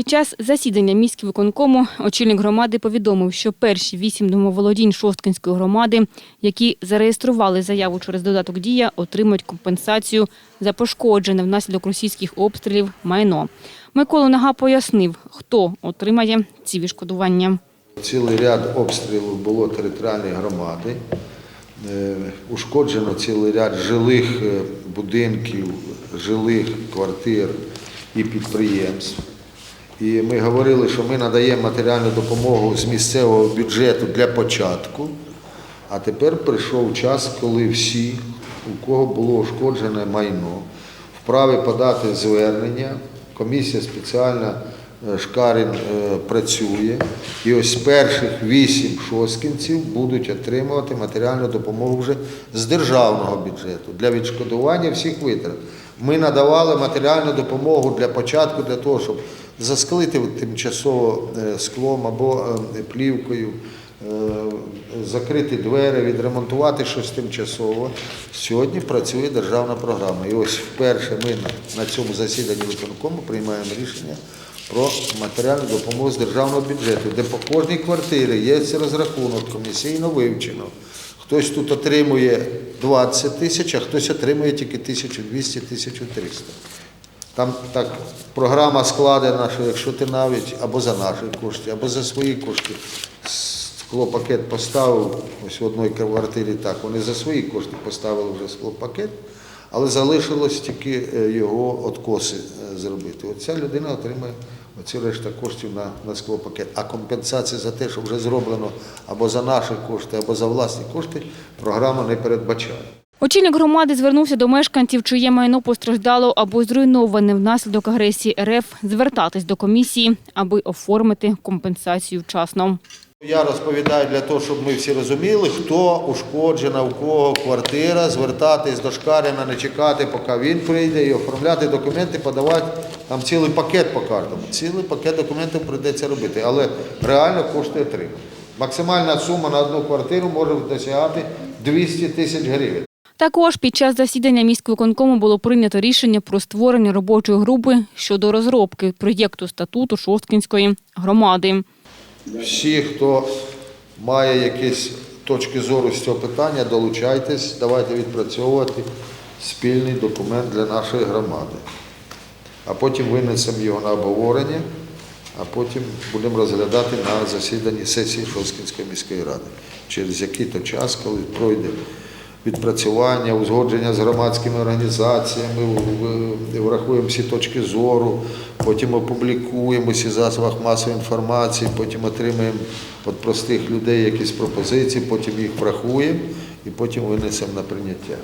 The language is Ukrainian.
Під час засідання міськвиконкому очільник громади повідомив, що перші вісім домоволодінь Шосткинської громади, які зареєстрували заяву через додаток «Дія», отримують компенсацію за пошкоджене внаслідок російських обстрілів майно. Микола Нага пояснив, хто отримає ці відшкодування. Цілий ряд обстрілів було територіальної громади. Е, Ушкоджено цілий ряд жилих е, будинків, жилих квартир і підприємств. І ми говорили, що ми надаємо матеріальну допомогу з місцевого бюджету для початку. А тепер прийшов час, коли всі, у кого було ушкоджене майно, вправі подати звернення. Комісія спеціальна е, Шкарин е, працює. І ось перших вісім шосткінців будуть отримувати матеріальну допомогу вже з державного бюджету для відшкодування всіх витрат. Ми надавали матеріальну допомогу для початку, для того, щоб засклити тимчасово е, склом або е, плівкою, е, закрити двері, відремонтувати щось тимчасово. Сьогодні працює державна програма. І ось вперше ми на цьому засіданні виконкому приймаємо рішення про матеріальну допомогу з державного бюджету, де по кожній квартирі є розрахунок комісійно вивчено. Хтось тут отримує 20 тисяч, а хтось отримує тільки 1200-1300. Там так програма складена, що якщо ти навіть або за наші кошти, або за свої кошти склопакет поставив, ось в одній квартирі так, вони за свої кошти поставили вже склопакет, але залишилось тільки е, його откоси е, зробити. От ця людина отримає оці решта коштів на, на склопакет. А компенсація за те, що вже зроблено або за наші кошти, або за власні кошти, програма не передбачає. Очільник громади звернувся до мешканців, чиє майно постраждало або зруйноване внаслідок агресії РФ, звертатись до комісії, аби оформити компенсацію вчасно. Я розповідаю для того, щоб ми всі розуміли, хто ушкоджена, у кого квартира, звертатись до Шкарина, не чекати, поки він прийде, і оформляти документи, подавати там цілий пакет по картам. Цілий пакет документів прийдеться робити, але реально кошти отримати. Максимальна сума на одну квартиру може досягати 200 тисяч гривень. Також під час засідання міськвиконкому було прийнято рішення про створення робочої групи щодо розробки проєкту статуту Шосткінської громади. Всі, хто має якісь точки зору з цього питання, долучайтесь, давайте відпрацьовувати спільний документ для нашої громади. А потім винесемо його на обговорення, а потім будемо розглядати на засіданні сесії Шоскінської міської ради. Через який-то час, коли пройде відпрацювання, узгодження з громадськими організаціями, врахуємо всі точки зору, потім опублікуємо всі засобах масової інформації, потім отримаємо від простих людей якісь пропозиції, потім їх врахуємо і потім винесемо на прийняття.